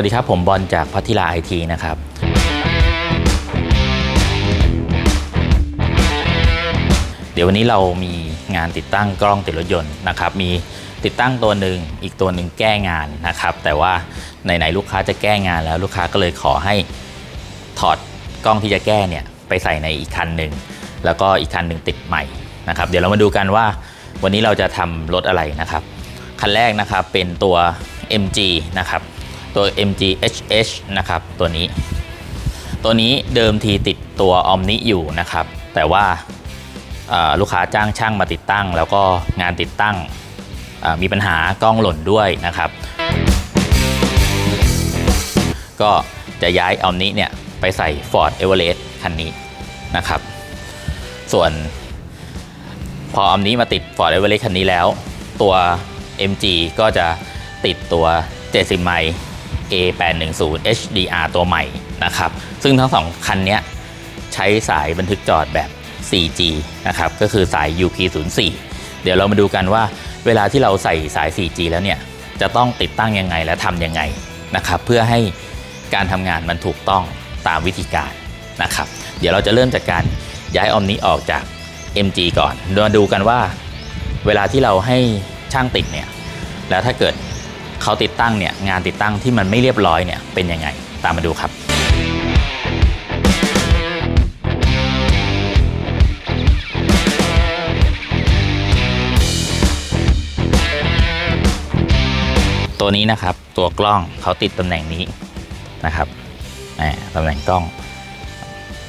วัสดีครับ ผมบอลจากพัทิลาไอทีนะครับ เดี๋ยววันนี้เรามีงานติดตั้งกล้องติดรถยนต์นะครับ มีติดตั้งตัวหนึ่งอีกตัวหนึ่งแก้งานนะครับ แต่ว่าไหนๆลูกค้าจะแก้งานแล้วลูกค้าก็เลยขอให้ถอดกล้องที่จะแก้เนี่ยไปใส่ในอีกคันหนึ่งแล้วก็อีกคันหนึ่งติดใหม่นะครับ เดี๋ยวเรามาดูกันว่าวันนี้เราจะทำรถอะไรนะครับ คันแรกนะครับเป็นตัว MG นะครับ ตัว MG HH นะครับตัวนี้ ตัวนี้เดิมทีติดตัว Omni อยู่นะครับ แต่ว่าลูกค้าจ้างช่างมาติดตั้ง แล้วก็งานติดตั้งมีปัญหากล้องหล่นด้วยนะครับ ก็จะย้าย Omni เนี่ยไปใส่ Ford Everest คันนี้นะครับ ส่วนพอ Omni มาติด Ford Everest คันนี้แล้ว ตัว MG ก็จะติดตัว 70 ไมล์ A810 HDR ตัวใหม่นะครับ ซึ่งทั้งสองคันนี้ใช้สายบันทึกจอดแบบ 4G นะครับ ก็คือสาย UP04 เดี๋ยวเรามาดูกันว่าเวลาที่เราใส่สาย 4G แล้วเนี่ย จะต้องติดตั้งยังไงและทำยังไงนะครับ เพื่อให้การทำงานมันถูกต้องตามวิธีการนะครับ เดี๋ยวเราจะเริ่มจากการย้ายออมนี้ออกจาก MG ก่อนมาดูกันว่า เวลาที่เราให้ช่างติดเนี่ย แล้วถ้าเกิด เขาติดตั้งเนี่ยงานติดตั้งที่มันไม่เรียบร้อยเนี่ยเป็นยังไงตามมาดูครับตัวนี้นะครับตัวกล้องเขาติดตำแหน่งนี้นะครับตำแหน่งกล้อง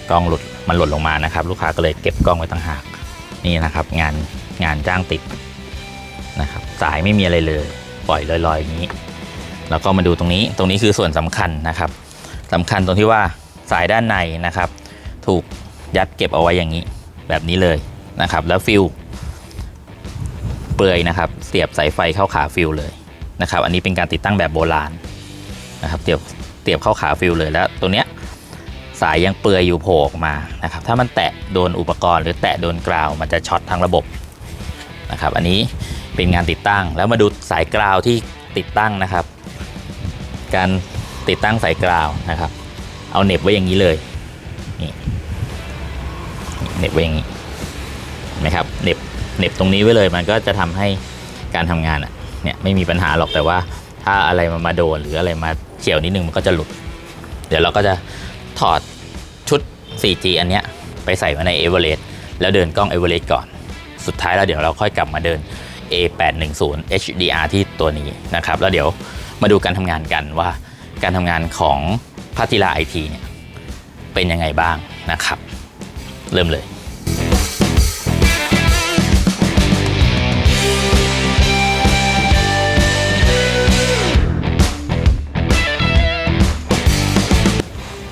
กล้องหลุดมันหล่นลงมานะครับ ลูกค้าก็เลยเก็บกล้องไว้ต่างหากนี่นะครับ งานงานจ้างติดนะครับ สายไม่มีอะไรเลย ปล่อยลอยๆอย่างนี้ แล้วก็มาดูตรงนี้ตรงนี้คือส่วนสำคัญนะครับสำคัญตรงที่ว่าสายด้านในนะครับ ถูกยัดเก็บเอาไว้อย่างนี้ แบบนี้เลยนะครับ แล้วฟิลเปลือยนะครับ เสียบสายไฟเข้าขาฟิลเลยนะครับ อันนี้เป็นการติดตั้งแบบโบราณนะครับเสียบเสียบเข้าขาฟิลเลยแล้วตัวเนี้ยสายยังเปลือยอยู่โผล่ออกมานะครับ ถ้ามันแตะโดนอุปกรณ์หรือแตะโดนกราว มันจะช็อตทั้งระบบนะครับ อันนี้ เป็นงานติดตั้ง แล้วมาดูสายกราวที่ติดตั้งนะครับ การติดตั้งสายกราวนะครับ เอาเน็บไว้อย่างนี้เลยนี่เน็บไว้อย่างนี้นไหมครับเน็บเน็บตรงนี้ไว้เลยมันก็จะทำให้การทำงานอะเนี่ยไม่มีปัญหาหรอกแต่ว่าถ้าอะไรมันมาโดนหรืออะไรมาเฉี่ยวนิดนึงมันก็จะหลุด เดี๋ยวเราก็จะถอดชุด 4G อันเนี้ยไปใส่ไว้ใน Everest แล้วเดินกล้อง Everest ก่อน สุดท้ายแล้วเดี๋ยวเราค่อยกลับมาเดิน A810 HDR ที่ตัวนี้นะครับ แล้วเดี๋ยวมาดูการทำงานกันว่าการทำงานของพัทิลาไอทีเนี่ยเป็นยังไงบ้างนะครับ เริ่มเลย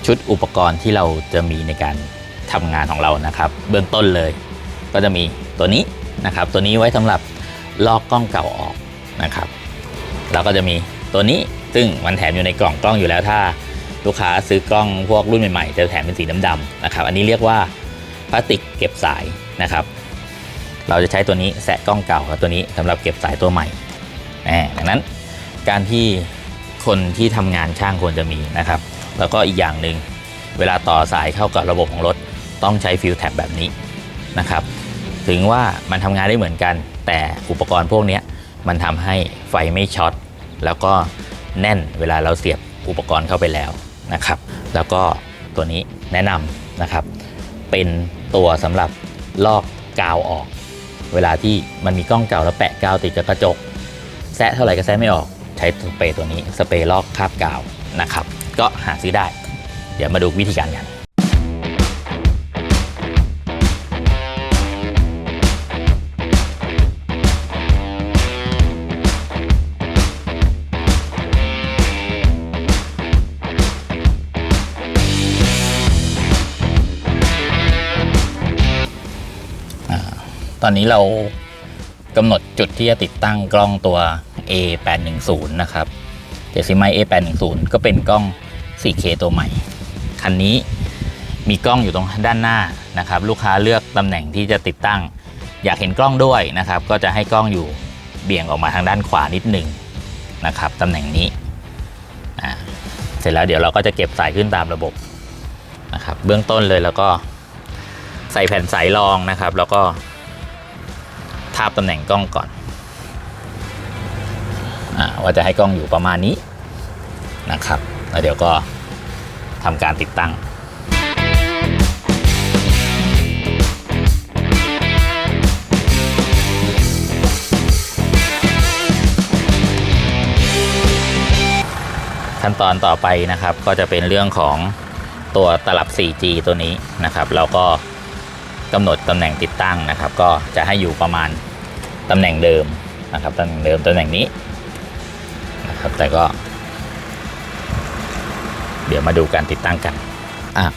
ชุดอุปกรณ์ที่เราจะมีในการทำงานของเรานะครับ เบื้องต้นเลย ก็จะมีตัวนี้นะครับ ตัวนี้ไว้สำหรับ ลอกกล้องเก่าออกนะครับแล้วก็จะมีตัวนี้ซึ่งมันแถมอยู่ในกล่องกล้องอยู่แล้วถ้าลูกค้าซื้อกล้องพวกรุ่นใหม่ๆ จะแถมเป็นสีดำๆนะครับ อันนี้เรียกว่าพลาสติกเก็บสายนะครับ เราจะใช้ตัวนี้แสะกล้องเก่ากับตัวนี้สำหรับเก็บสายตัวใหม่แหมดังนั้นการที่คนที่ทำงานช่างควรจะมีนะครับ แล้วก็อีกอย่างหนึ่งเวลาต่อสายเข้ากับระบบของรถ ต้องใช้ฟิลแท็บแบบนี้นะครับ ถึงว่ามันทำงานได้เหมือนกัน แต่อุปกรณ์พวกนี้มันทำให้ไฟไม่ช็อตแล้วก็แน่นเวลาเราเสียบอุปกรณ์เข้าไปแล้วนะครับ แล้วก็ตัวนี้แนะนำนะครับ เป็นตัวสำหรับลอกกาวออก เวลาที่มันมีกล้องเก่าแล้วแปะกาวติดกับกระจกแซะเท่าไหร่ก็แซะไม่ออกใช้สเปรย์ตัวนี้สเปรย์ลอกคราบกาวนะครับ ก็หาซื้อได้ เดี๋ยวมาดูวิธีการกัน ตอนนี้เรากำหนดจุดที่จะติดตั้งกล้องตัว A810 นะครับเดซิไม A810 ก็เป็นกล้อง 4K ตัวใหม่ คันนี้มีกล้องอยู่ตรงด้านหน้านะครับ ลูกค้าเลือกตำแหน่งที่จะติดตั้ง อยากเห็นกล้องด้วยนะครับ ก็จะให้กล้องอยู่เบี่ยงออกมาทางด้านขวานิดหนึ่งนะครับตำแหน่งนี้ เสร็จแล้วเดี๋ยวเราก็จะเก็บสายขึ้นตามระบบนะครับ เบื้องต้นเลยแล้วก็ใส่แผ่นสายรองนะครับ แล้วก็าบตำแหน่งกล้องก่อนอาว่าจะให้กล้องอยู่ประมาณนี้นะครับแล้วเดี๋ยวก็ทำการติดตั้งขั้นตอนต่อไปนะครับก็จะเป็นเรื่องของตัวตลับ 4G ตัวนี้นะครับ เราก็กำหนดตำแหน่งติดตั้งนะครับ ก็จะให้อยู่ประมาณ ตำแหน่งเดิมนะครับตำแหน่งเดิมตำแหน่งนี้นะครับแต่ก็ เดี๋ยวมาดูการติดตั้งกันอะ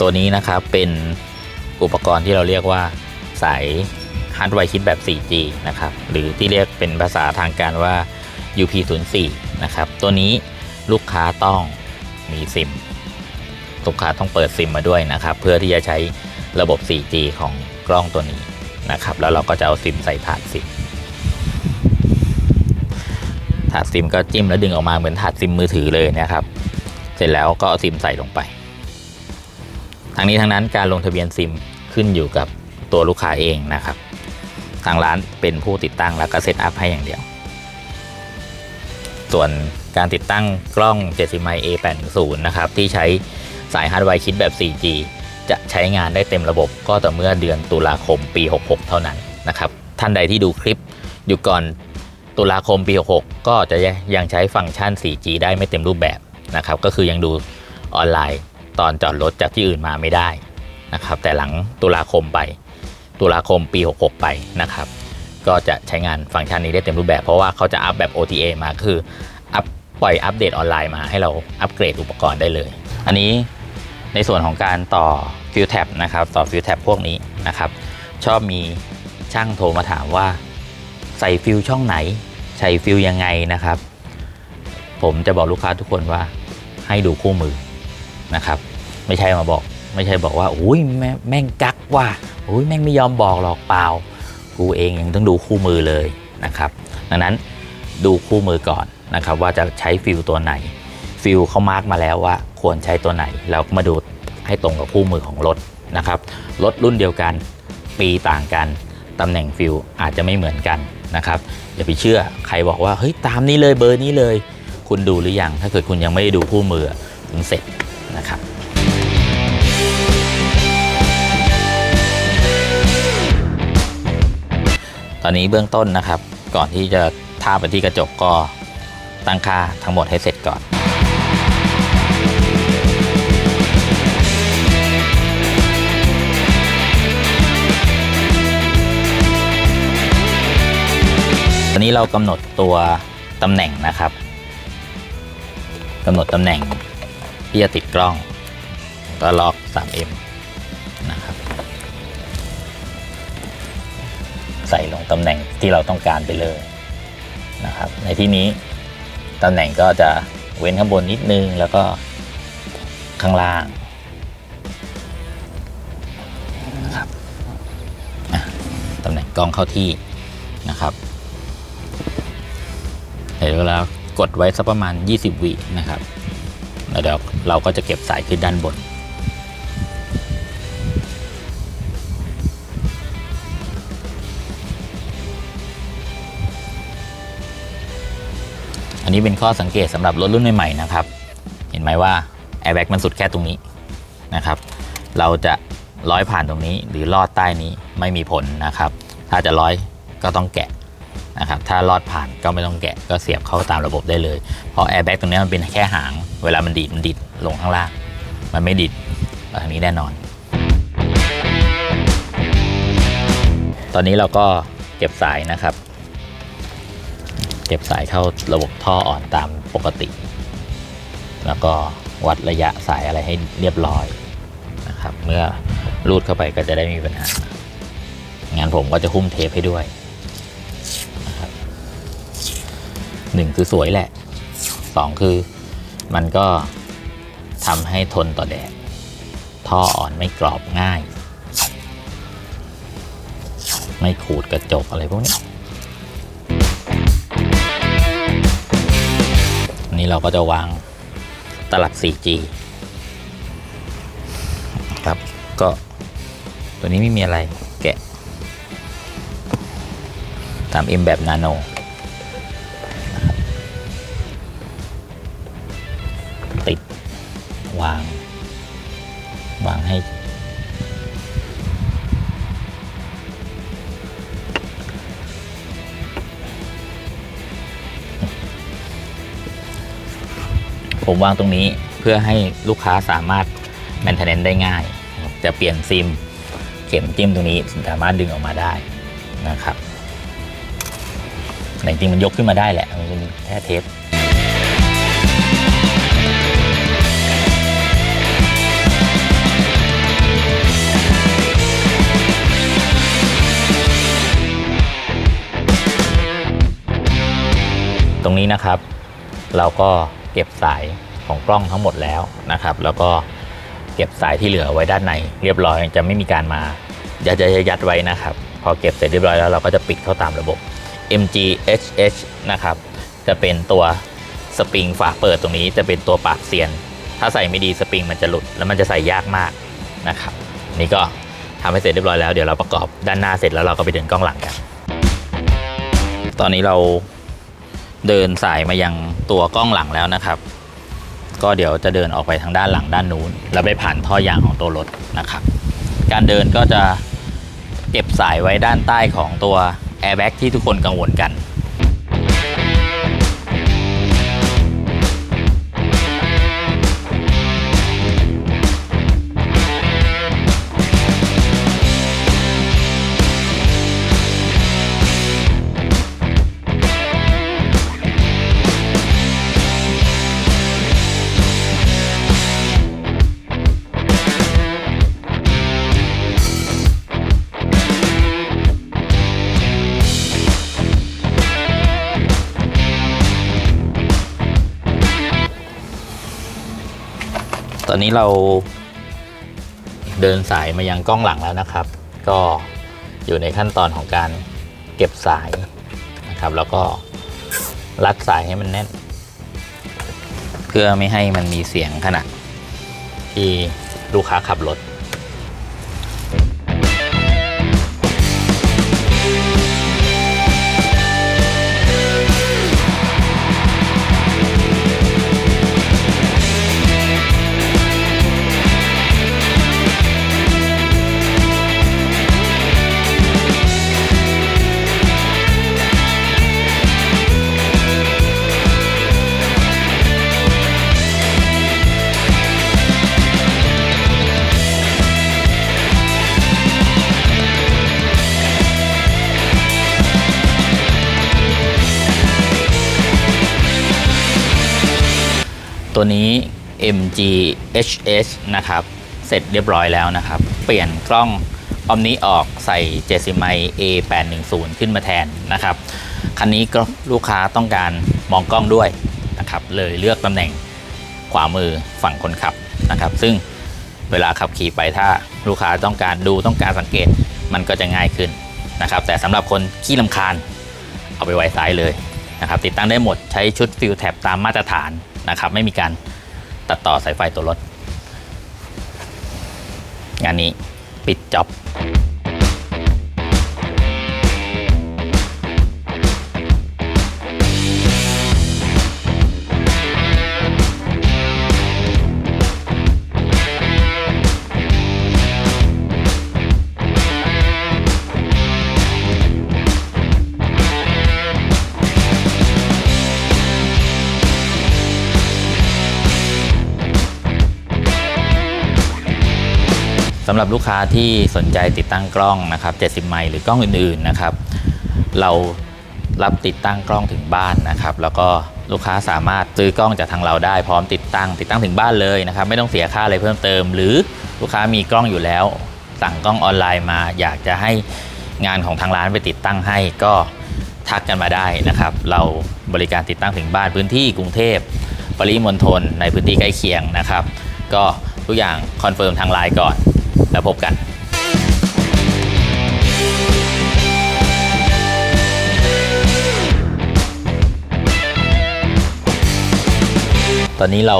ตัวนี้นะครับเป็นอุปกรณ์ที่เราเรียกว่าสายฮาร์ดไวร์คิดแบบ 4G นะครับหรือที่เรียกเป็นภาษาทางการว่า UP04 นะครับตัวนี้ลูกค้าต้องมีซิมลูกค้าต้องเปิดซิมมาด้วยนะครับ เพื่อที่จะใช้ระบบ 4G ของกล้องตัวนี้ นะครับ แล้วเราก็จะเอาซิมใส่ถาดซิมถาดซิมก็จิ้มแล้วดึงออกมาเหมือนถาดซิมมือถือเลยนะครับ เสร็จแล้วก็เอาซิมใส่ลงไป ทั้งนี้ทั้งนั้นการลงทะเบียนซิมขึ้นอยู่กับตัวลูกค้าเองนะครับ ทางร้านเป็นผู้ติดตั้งแล้วก็เซตอัพให้อย่างเดียว ส่วนการติดตั้งกล้อง 70ไม A80 นะครับที่ใช้สายฮาร์ดไวร์คิดแบบ 4G จะใช้งานได้เต็มระบบก็ต่อเมื่อเดือนตุลาคมปี 66 เท่านั้นนะครับท่านใดที่ดูคลิปอยู่ก่อนตุลาคมปี 66 ก็จะยังใช้ฟังก์ชัน 4G ได้ไม่เต็มรูปแบบนะครับก็คือยังดูออนไลน์ตอนจอดรถจากที่อื่นมาไม่ได้นะครับแต่หลังตุลาคมไป ตุลาคมปี 66 ไปนะครับก็จะใช้งานฟังก์ชันนี้ได้เต็มรูปแบบ เพราะว่าเขาจะอัพแบบ OTA มาคืออัพปล่อยอัปเดตออนไลน์มาให้เราอัปเกรดอุปกรณ์ได้เลย อันนี้ในส่วนของการต่อ ฟิลแท็บนะครับต่อฟิลแท็บพวกนี้นะครับชอบมีช่างโทรมาถามว่า ใส่ฟิลช่องไหน ใส่ฟิลยังไงนะครับ ผมจะบอกลูกค้าทุกคนว่าให้ดูคู่มือนะครับ ไม่ใช่มาบอกไม่ใช่บอกว่าอุ้ยแม่แม่งกักว่าอุ้ยแม่งไม่ยอมบอกหรอกเปล่ากูเองยังต้องดูคู่มือเลยนะครับดังนั้นดูคู่มือก่อนนะครับว่าจะใช้ฟิลตัวไหนฟิลเขามาร์กมาแล้วว่าควรใช้ตัวไหนแล้วก็มาดู ให้ตรงกับคู่มือของรถนะครับรถรุ่นเดียวกัน ปีต่างกันตำแหน่งฟิลอาจจะไม่เหมือนกันนะครับอย่าไปเชื่อใครบอกว่าเฮ้ยตามนี้เลยเบอร์นี้เลย คุณดูหรือยัง ถ้าเกิดคุณยังไม่ได้ดูคู่มือคุณเสร็จนะครับตอนนี้เบื้องต้นนะครับ ก่อนที่จะทาไปที่กระจกก็ตั้งค่าทั้งหมดให้เสร็จก่อน อนนี้เรากำหนดตัวตำแหน่งนะครับกำหนดตำแหน่งที่จะติดกล้องก็ล็อก 3M นะครับ ใส่ลงตำแหน่งที่เราต้องการไปเลยนะครับ ในที่นี้ตำแหน่งก็จะเว้นข้างบนนิดนึงแล้วก็ข้างล่างนะครับตำแหน่งกล้องเข้าที่นะครับ เสร็จแล้วกดไว้สักประมาณ 20 วินะครับแล้วเดี๋ยวเราก็จะเก็บสายขึ้นด้านบน อันนี้เป็นข้อสังเกตสำหรับรถรุ่นใหม่ๆนะครับ เห็นไหมว่าแอร์แบ็กมันสุดแค่ตรงนี้นะครับ เราจะร้อยผ่านตรงนี้หรือลอดใต้นี้ไม่มีผลนะครับ ถ้าจะร้อยก็ต้องแกะ นะครับถ้าลอดผ่านก็ไม่ต้องแกะก็เสียบเข้าตามระบบได้เลย เพราะแอร์แบ็กตรงนี้มันเป็นแค่หาง เวลามันดีดมันดีดลงข้างล่าง มันไม่ดีดทางนี้แน่นอน ตอนนี้เราก็เก็บสายนะครับ เก็บสายเข้าระบบท่ออ่อนตามปกติ แล้วก็วัดระยะสายอะไรให้เรียบร้อยนะครับ เมื่อรูดเข้าไปก็จะได้ไมมีปัญหางานผมก็จะหุ้มเทปให้ด้วย หนึ่งคือสวยแหละสองคือมันก็ทำให้ทนต่อแดด ท่ออ่อนไม่กรอบง่าย ไม่ขูดกระจกอะไรพวกนี้อันนี้เราก็จะวางตลับ 4G ครับ ก็ตัวนี้ไม่มีอะไรแกะตาม M แบบนาโน วาง วางให้ ผมวางตรงนี้เพื่อให้ลูกค้าสามารถแมนเทนเนนได้ง่าย จะเปลี่ยนซิม เข็มจิ้มตรงนี้สามารถดึงออกมาได้นะครับแต่จริงมันยกขึ้นมาได้แหละมันเป็นแค่เทป ตรงนี้นะครับ เราก็เก็บสายของกล้องทั้งหมดแล้วนะครับ แล้วก็เก็บสายที่เหลือไว้ด้านใน เรียบร้อยจะไม่มีการมายัดยัดยัดไว้นะครับ พอเก็บเสร็จเรียบร้อยแล้วเราก็จะปิดเข้าตามระบบ MGHH นะครับ จะเป็นตัวสปริงฝาเปิดตรงนี้จะเป็นตัวปากเซียน ถ้าใส่ไม่ดีสปริงมันจะหลุดแล้วมันจะใส่ยากมากนะครับ นี่ก็ทำให้เสร็จเรียบร้อยแล้วเดี๋ยวเราประกอบด้านหน้าเสร็จแล้วเราก็ไปเดินกล้องหลังกัน ตอนนี้เรา เดินสายมายังตัวกล้องหลังแล้วนะครับ ก็เดี๋ยวจะเดินออกไปทางด้านหลังด้านนู้น แล้วไปผ่านท่อยางของตัวรถนะครับ การเดินก็จะเก็บสายไว้ด้านใต้ของตัวแอร์แบ็กที่ทุกคนกังวลกัน อนนี้เราเดินสายมายังกล้องหลังแล้วนะครับ ก็อยู่ในขั้นตอนของการเก็บสายนะครับ แล้วก็รัดสายให้มันแน่น เพื่อไม่ให้มันมีเสียงขณะที่ลูกค้าขับรถ ตัวนี้ MGHS นะครับเสร็จเรียบร้อยแล้วนะครับ เปลี่ยนกล้องออมนี้ออกใส่เจสิไม A810 ขึ้นมาแทนนะครับ คันนี้ก็ลูกค้าต้องการมองกล้องด้วยนะครับ เลยเลือกตำแหน่งขวามือฝั่งคนขับนะครับ ซึ่งเวลาขับขี่ไปถ้าลูกค้าต้องการดูต้องการสังเกตมันก็จะง่ายขึ้นนะครับ แต่สำหรับคนขี้ลำคาญเอาไปไว้ซ้ายเลยนะครับ ติดตั้งได้หมดใช้ชุดฟิลแท็บตามมาตรฐาน นะครับ ไม่มีการตัดต่อสายไฟตัวรถ งานนี้ปิดจ็อบ หรับลูกค้าที่สนใจติดตั้งกล้องนะครับ 70 ไมล์หรือกล้องอื่นๆนะครับ เรารับติดตั้งกล้องถึงบ้านนะครับ แล้วก็ลูกค้าสามารถซื้อกล้องจากทางเราได้พร้อมติดตั้ง ติดตั้งถึงบ้านเลยนะครับ ไม่ต้องเสียค่าอะไรเพิ่มเติม หรือลูกค้ามีกล้องอยู่แล้ว สั่งกล้องออนไลน์มา อยากจะให้งานของทางร้านไปติดตั้งให้ก็ทักกันมาได้นะครับ เราบริการติดตั้งถึงบ้านพื้นที่กรุงเทพปริมณฑลในพื้นที่ใกล้เคียงนะครับ ก็ทุกอย่างคอนเฟิร์มทางไลน์ก่อน แล้วพบกันตอนนี้เรา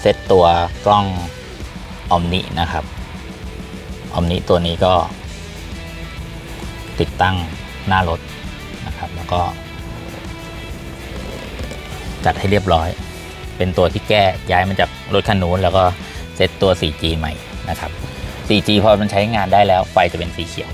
เซตตัวกล้องออมนินะครับออมนิตัวนี้ก็ ติดตั้งหน้ารถนะครับ แล้วก็ จัดให้เรียบร้อย เป็นตัวที่แก้ย้ายมาจากรถคันนู้นแล้วก็เซตตัว 4G ใหม่ นะครับ 4G พอมันใช้งานได้แล้วไฟจะเป็นสีเขียว